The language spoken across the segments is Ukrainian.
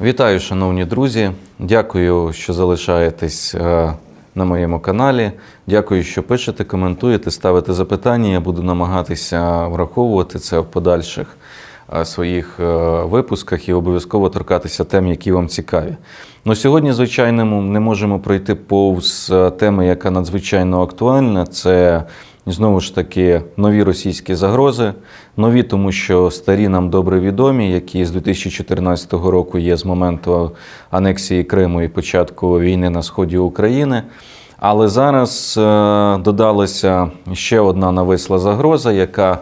Вітаю, шановні друзі. Дякую, що залишаєтесь е, на моєму каналі. Дякую, що пишете, коментуєте, ставите запитання. Я буду намагатися враховувати це в подальших е, своїх е, випусках і обов'язково торкатися тем, які вам цікаві. Ну, сьогодні, звичайно, не можемо пройти повз теми, яка надзвичайно актуальна. Це Знову ж таки, нові російські загрози, нові, тому що старі нам добре відомі, які з 2014 року є з моменту анексії Криму і початку війни на сході України. Але зараз е, додалася ще одна нависла загроза, яка,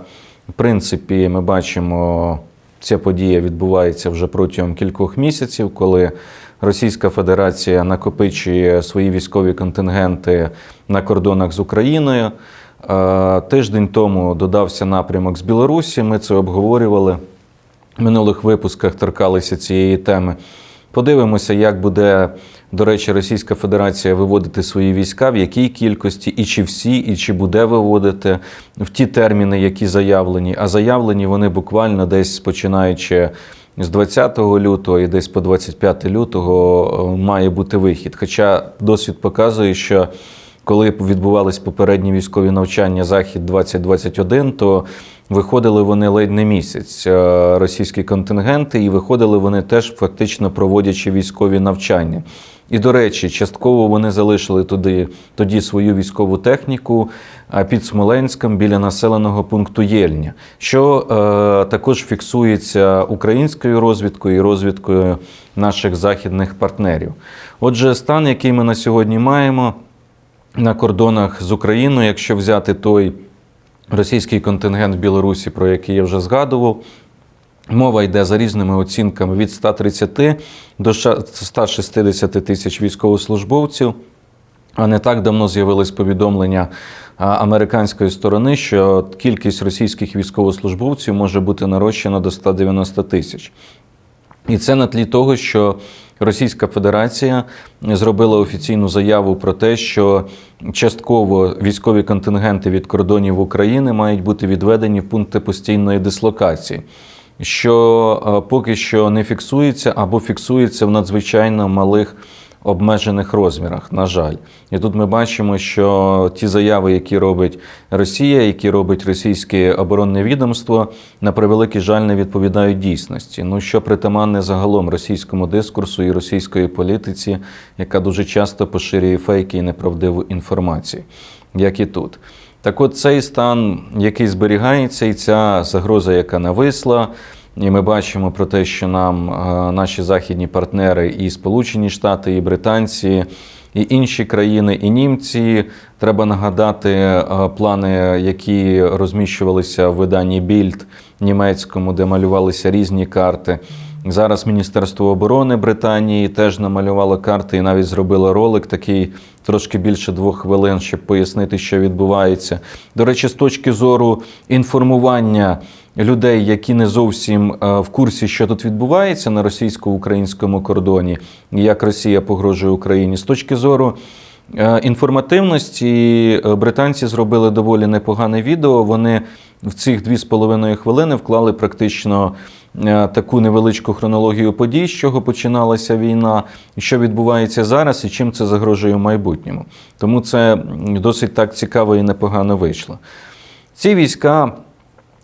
в принципі, ми бачимо, ця подія відбувається вже протягом кількох місяців, коли Російська Федерація накопичує свої військові контингенти на кордонах з Україною. Е, Тиждень тому додався напрямок з Білорусі. Ми це обговорювали в минулих випусках, торкалися цієї теми. Подивимося, як буде, до речі, Російська Федерація виводити свої війська, в якій кількості, і чи всі, і чи буде виводити в ті терміни, які заявлені. А заявлені вони буквально десь починаючи з 20 лютого і десь по 25 лютого е, має бути вихід. Хоча досвід показує, що коли відбувались попередні військові навчання Захід 2021, то виходили вони ледь не місяць е, російські контингенти, і виходили вони теж фактично проводячи військові навчання. І, до речі, частково вони залишили туди тоді свою військову техніку під Смоленськом біля населеного пункту Єльня, що е, також фіксується українською розвідкою і розвідкою наших західних партнерів. Отже, стан, який ми на сьогодні маємо на кордонах з Україною, якщо взяти той російський контингент в Білорусі, про який я вже згадував. Мова йде за різними оцінками від 130 до 160 тисяч військовослужбовців. А не так давно з'явилось повідомлення американської сторони, що кількість російських військовослужбовців може бути нарощена до 190 тисяч. І це на тлі того, що Російська Федерація зробила офіційну заяву про те, що частково військові контингенти від кордонів України мають бути відведені в пункти постійної дислокації, що е, поки що не фіксується або фіксується в надзвичайно малих обмежених розмірах, на жаль. І тут ми бачимо, що ті заяви, які робить Росія, які робить російське оборонне відомство, на превеликий жаль, не відповідають дійсності. Ну що притаманне загалом російському дискурсу і російської політиці, яка дуже часто поширює фейки і неправдиву інформацію, як і тут. Так от цей стан, який зберігається, і ця загроза, яка нависла. І ми бачимо про те, що нам е, наші західні партнери, і Сполучені Штати, і британці, і інші країни, і німці. Треба нагадати е, плани, які розміщувалися в виданні Більд німецькому, де малювалися різні карти. Зараз Міністерство оборони Британії теж намалювало карти і навіть зробило ролик, такий трошки більше двох хвилин, щоб пояснити, що відбувається. До речі, з точки зору інформування людей, які не зовсім е, в курсі, що тут відбувається на російсько-українському кордоні, як Росія погрожує Україні, з точки зору. е, Інформативності е, британці зробили доволі непогане відео. Вони в цих дві з половиною хвилини вклали практично таку невеличку хронологію подій, з чого починалася війна, що відбувається зараз і чим це загрожує в майбутньому. Тому це досить так цікаво і непогано вийшло. Ці війська,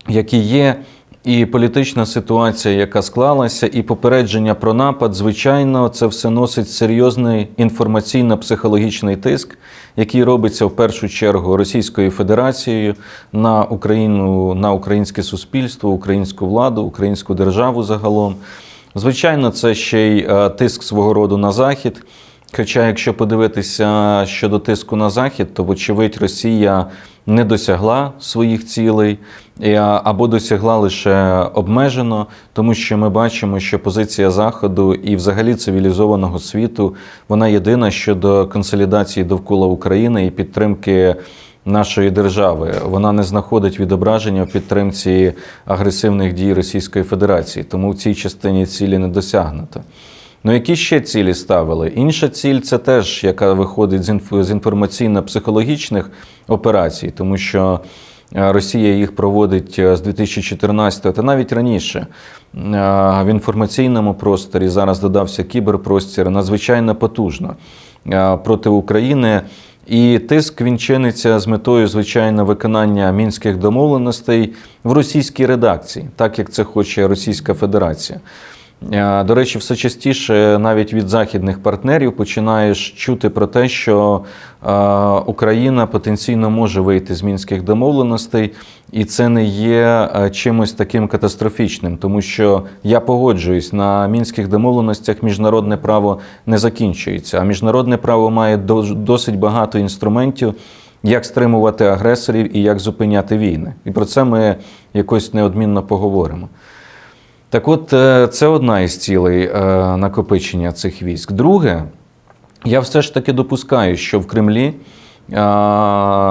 які є, і політична ситуація, яка склалася, і попередження про напад, звичайно, це все носить серйозний інформаційно-психологічний тиск, який робиться в першу чергу Російською Федерацією на Україну, на українське суспільство, українську владу, українську державу загалом. Звичайно, це ще й е, тиск свого роду на захід. Хоча, якщо подивитися щодо тиску на захід, то вочевидь Росія не досягла своїх цілей або досягла лише обмежено, тому що ми бачимо, що позиція Заходу і взагалі цивілізованого світу вона єдина щодо консолідації довкола України і підтримки. Нашої держави вона не знаходить відображення в підтримці агресивних дій Російської Федерації, тому в цій частині цілі не досягнуто. Ну, які ще цілі ставили? Інша ціль це теж, яка виходить з інф- з інформаційно-психологічних операцій, тому що Е, Росія їх проводить е, з 2014 та навіть раніше. Е, В інформаційному просторі зараз додався кіберпростір надзвичайно потужно проти України. І тиск він чиниться з метою, звичайно, виконання мінських домовленостей в російській редакції, так як це хоче Російська Федерація. Е, До речі, все частіше навіть від західних партнерів починаєш чути про те, що е, Україна потенційно може вийти з мінських домовленостей, і це не є е, чимось таким катастрофічним, тому що я погоджуюсь на мінських домовленостях. Міжнародне право не закінчується, а міжнародне право має до- досить багато інструментів. Як стримувати агресорів і як зупиняти війни, і про це ми якось неодмінно поговоримо. Так от, е, це одна із цілей е, накопичення цих військ. Друге, я все ж таки допускаю, що в Кремлі е,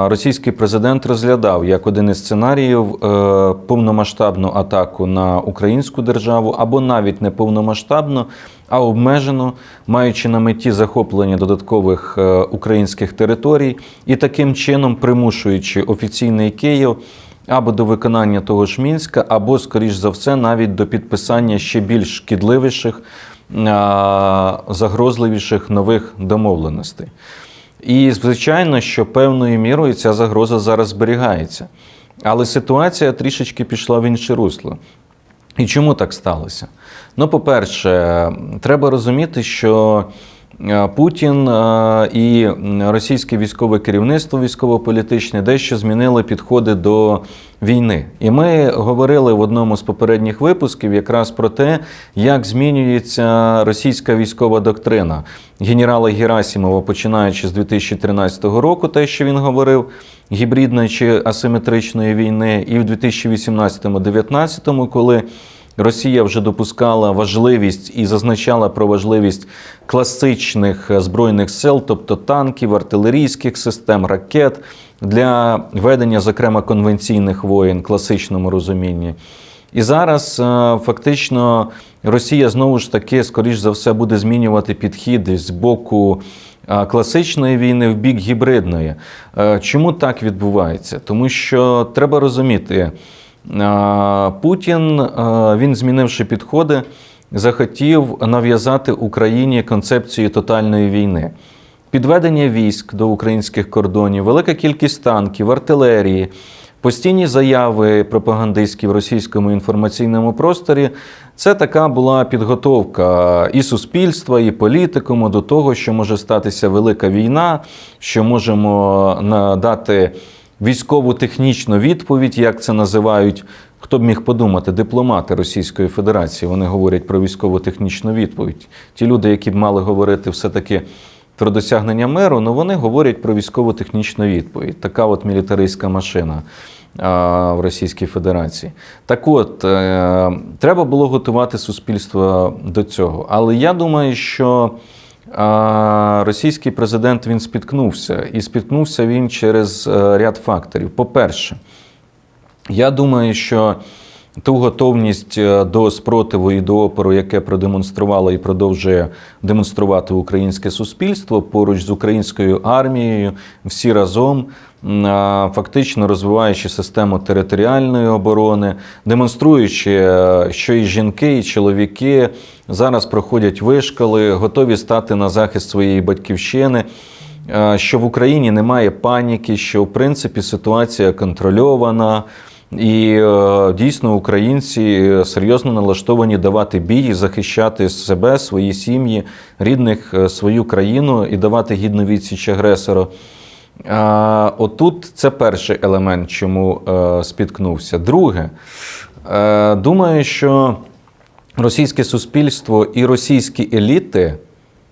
російський президент розглядав як один із сценаріїв повномасштабну атаку на українську державу, або навіть не повномасштабну, а обмежену, маючи на меті захоплення додаткових українських територій і таким чином примушуючи офіційний Київ або до виконання того ж Мінська, або, скоріш за все, навіть до підписання ще більш шкідливіших, загрозливіших нових домовленостей. І, звичайно, що певною мірою ця загроза зараз зберігається. Але ситуація трішечки пішла в інше русло. І чому так сталося? Ну, по-перше, треба розуміти, що е, Путін е, і російське військове керівництво військово-політичне дещо змінили підходи до війни. І ми говорили в одному з попередніх випусків якраз про те, як змінюється російська військова доктрина генерала Герасимова, починаючи з 2013 року, те, що він говорив, гібридної чи асиметричної війни, і в 2018-2019, коли Росія вже допускала важливість і зазначала про важливість класичних е, збройних сил, тобто танків, артилерійських систем, ракет для ведення, зокрема, конвенційних воєн, класичному розумінні. І зараз е, фактично Росія знову ж таки, скоріш за все, буде змінювати підхід з боку е, класичної війни в бік гібридної. Чому так відбувається? Тому що треба розуміти. Путін, він змінивши підходи, захотів нав'язати Україні концепцію тотальної війни. Підведення військ до українських кордонів, велика кількість танків, артилерії, постійні заяви пропагандистські в російському інформаційному просторі. Це така була підготовка і суспільства, і політикуму до того, що може статися велика війна, що можемо надати військову технічну відповідь, як це називають. Хто б міг подумати, дипломати Російської Федерації вони говорять про військову технічну відповідь. Ті люди, які б мали говорити все-таки про досягнення миру, ну вони говорять про військову технічну відповідь. Така от мілітаристська машина а, в Російській Федерації. Так от, е, треба було готувати суспільство до цього. Але я думаю, що російський президент він спіткнувся. І спіткнувся він через е, ряд факторів. По-перше, я думаю, що ту готовність е, до спротиву і до опору, яке продемонструвало і продовжує демонструвати українське суспільство поруч з українською армією, всі разом, фактично розвиваючи систему територіальної оборони, демонструючи, е, що і жінки, і чоловіки зараз проходять вишколи, готові стати на захист своєї батьківщини. Е, Що в Україні немає паніки, що в принципі ситуація контрольована, і е, дійсно українці серйозно налаштовані давати бій, захищати себе, свої сім'ї, рідних, е, свою країну і давати гідну відсіч агресору. А, Отут це перший елемент, чому спіткнувся. Друге, думаю, що російське суспільство і російські еліти,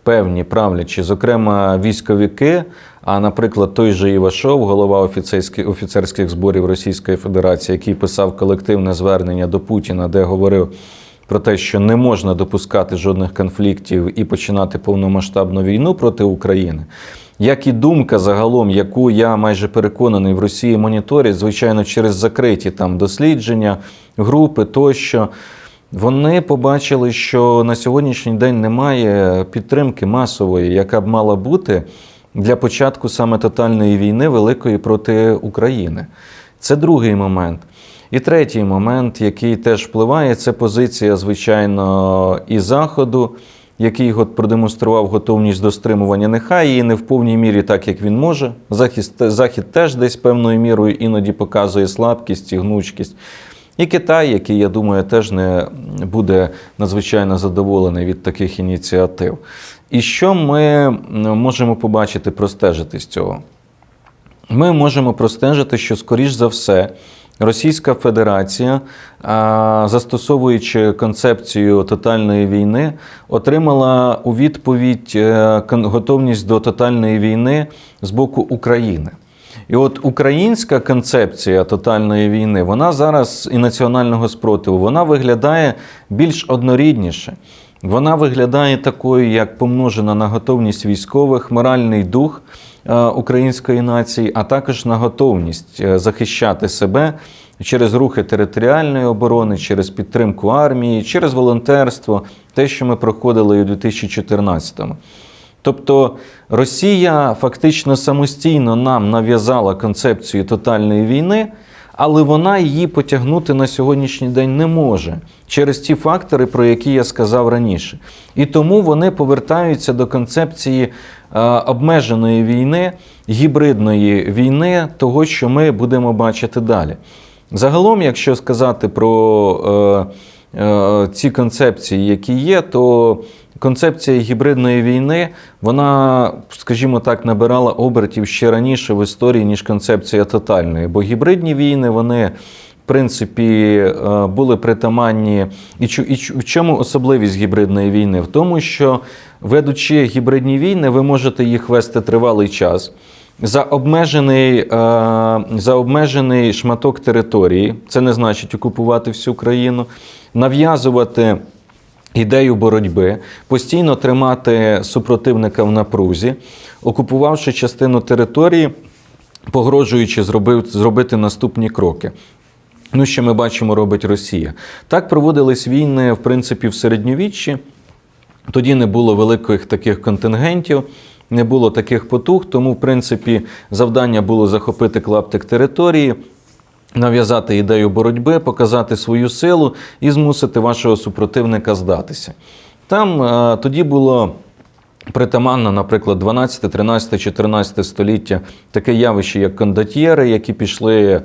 певні правлячі, зокрема військовики, а, наприклад, той же Івашов, голова офіцерських, офіцерських зборів Російської Федерації, який писав колективне звернення до Путіна, де говорив про те, що не можна допускати жодних конфліктів і починати повномасштабну війну проти України. Як і думка загалом, яку я майже переконаний в Росії моніторять, звичайно, через закриті там дослідження, групи тощо. Вони побачили, що на сьогоднішній день немає підтримки масової, яка б мала бути для початку саме тотальної війни великої проти України. Це другий момент. І третій момент, який теж впливає, це позиція, звичайно, і Заходу, який продемонстрував готовність до стримування. Нехай і не в повній мірі так, як він може. Захід, Захід теж десь певною мірою іноді показує слабкість і гнучкість. І Китай, який, я думаю, теж не буде надзвичайно задоволений від таких ініціатив. І що ми можемо побачити, простежити з цього? Ми можемо простежити, що, скоріш за все, Російська Федерація, застосовуючи концепцію тотальної війни, отримала у відповідь е, готовність до тотальної війни з боку України. І от українська концепція тотальної війни, вона зараз і національного спротиву, вона виглядає більш однорідніше. Вона виглядає такою, як помножена на готовність військових, моральний дух е, української нації, а також на готовність е, захищати себе через рухи територіальної оборони, через підтримку армії, через волонтерство, те, що ми проходили у 2014-му. Тобто Росія фактично самостійно нам нав'язала концепцію тотальної війни, але вона її потягнути на сьогоднішній день не може через ті фактори, про які я сказав раніше. І тому вони повертаються до концепції е, обмеженої війни, гібридної війни, того, що ми будемо бачити далі. Загалом, якщо сказати про е, е, ці концепції, які є, то концепція гібридної війни, вона, скажімо так, набирала обертів ще раніше в історії, ніж концепція тотальної. Бо гібридні війни, вони. В принципі, е, були притаманні. І в чому особливість гібридної війни? В тому, що ведучи гібридні війни, ви можете їх вести тривалий час за обмежений, е, за обмежений шматок території, це не значить окупувати всю країну, нав'язувати ідею боротьби, постійно тримати супротивника в напрузі, окупувавши частину території, погрожуючи зробив, зробити наступні кроки. Ну, що ми бачимо, робить Росія. Так проводились війни, в принципі, в середньовіччі. Тоді не було великих таких контингентів, не було таких потуг, тому, в принципі, завдання було захопити клаптик території, нав'язати ідею боротьби, показати свою силу і змусити вашого супротивника здатися. Там е, тоді було. Притаманно, наприклад, 12, 13, 14 століття таке явище, як кондотьєри, які пішли е,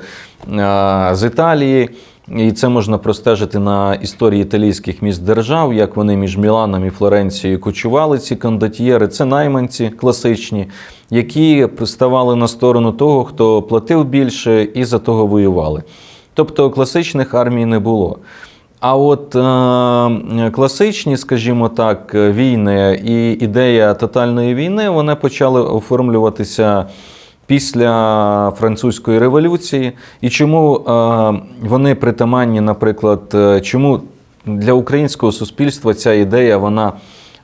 з Італії. І це можна простежити на історії італійських міст держав, як вони між Міланом і Флоренцією кочували ці кондотьєри. Це найманці класичні, які ставали на сторону того, хто платив більше, і за того воювали. Тобто класичних армій не було. А от е, класичні, скажімо так, війни і ідея тотальної війни вони почали оформлюватися після французької революції. І чому е, вони притаманні, наприклад, е, чому для українського суспільства ця ідея вона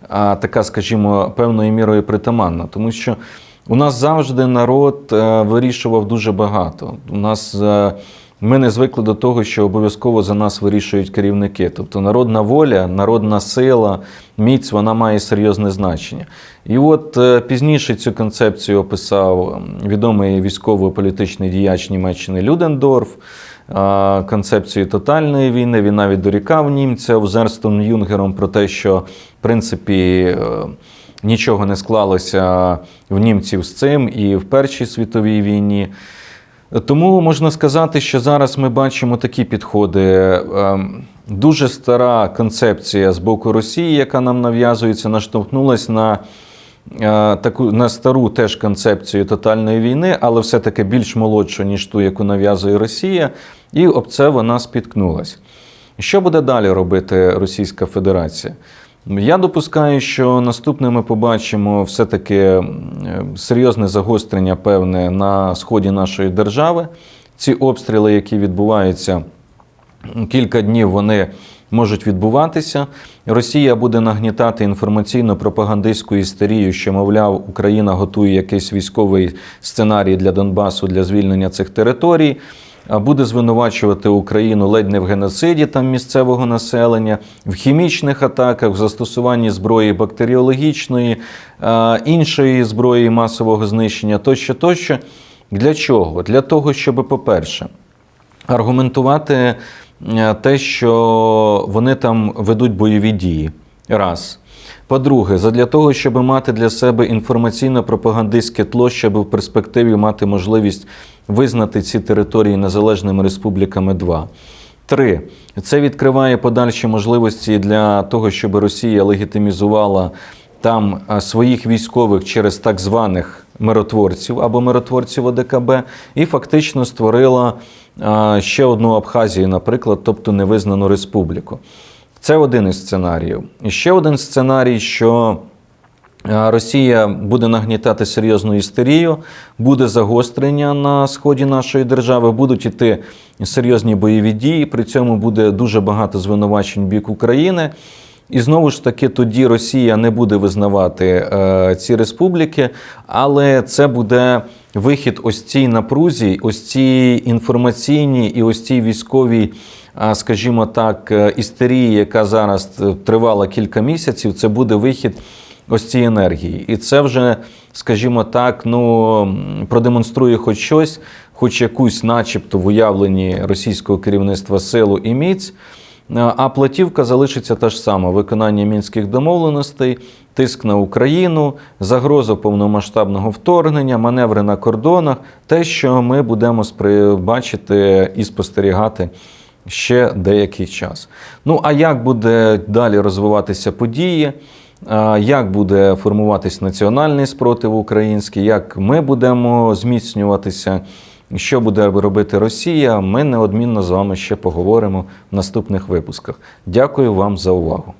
е, така, скажімо, певною мірою притаманна, тому що у нас завжди народ вирішував дуже багато. У нас ми не звикли до того, що обов'язково за нас вирішують керівники. Тобто народна воля, народна сила, міць вона має серйозне значення. І от е, пізніше цю концепцію описав відомий військово-політичний діяч Німеччини Людендорф. е, Концепцію тотальної війни він навіть дорікав німця Зерстон Юнгером про те, що в принципі е, нічого не склалося в німців з цим і в Першій світовій війні. Тому можна сказати, що зараз ми бачимо такі підходи. Ем, Дуже стара концепція з боку Росії, яка нам нав'язується, наштовхнулась на е, таку на стару теж концепцію тотальної війни, але все-таки більш молодшу, ніж ту, яку нав'язує Росія, і об це вона спіткнулась. Що буде далі робити Російська Федерація? Я допускаю, що наступне ми побачимо все-таки серйозне загострення певне на сході нашої держави. Ці обстріли, які відбуваються кілька днів, вони можуть відбуватися. Росія буде нагнітати інформаційно-пропагандистську істерію, що, мовляв, Україна готує якийсь військовий сценарій для Донбасу для звільнення цих територій. Буде звинувачувати Україну ледь не в геноциді там місцевого населення, в хімічних атаках, в застосуванні зброї бактеріологічної, іншої зброї масового знищення тощо, тощо. Для чого? Для того, щоб, по-перше, аргументувати е, те, що вони там ведуть бойові дії. Раз. По-друге, задля того, щоб мати для себе інформаційно-пропагандистське тло, щоб в перспективі мати можливість визнати ці території незалежними республіками. Два. Три. Це відкриває подальші можливості для того, щоб Росія легітимізувала там своїх військових через так званих миротворців або миротворців ОДКБ, і фактично створила ще одну Абхазію, наприклад, тобто невизнану республіку. Це один із сценаріїв. І ще один сценарій, що Росія буде нагнітати серйозну істерію, буде загострення на сході нашої держави, будуть іти серйозні бойові дії. При цьому буде дуже багато звинувачень бік України. І знову ж таки, тоді Росія не буде визнавати е, ці республіки, але це буде вихід ось цій напрузі, ось цій інформаційній і ось цій військовій, скажімо так, е, істерії, яка зараз е, тривала кілька місяців. Це буде вихід ось цієї енергії. І це вже, скажімо так, ну продемонструє хоч щось, хоч якусь, начебто, в уявленні російського керівництва силу і міць. А платівка залишиться та ж сама: виконання мінських домовленостей, тиск на Україну, загроза повномасштабного вторгнення, маневри на кордонах, те, що ми будемо бачити і спостерігати ще деякий час. Ну а як буде далі розвиватися події? Як буде формуватись національний спротив український, як ми будемо зміцнюватися, що буде робити Росія, ми неодмінно з вами ще поговоримо в наступних випусках. Дякую вам за увагу.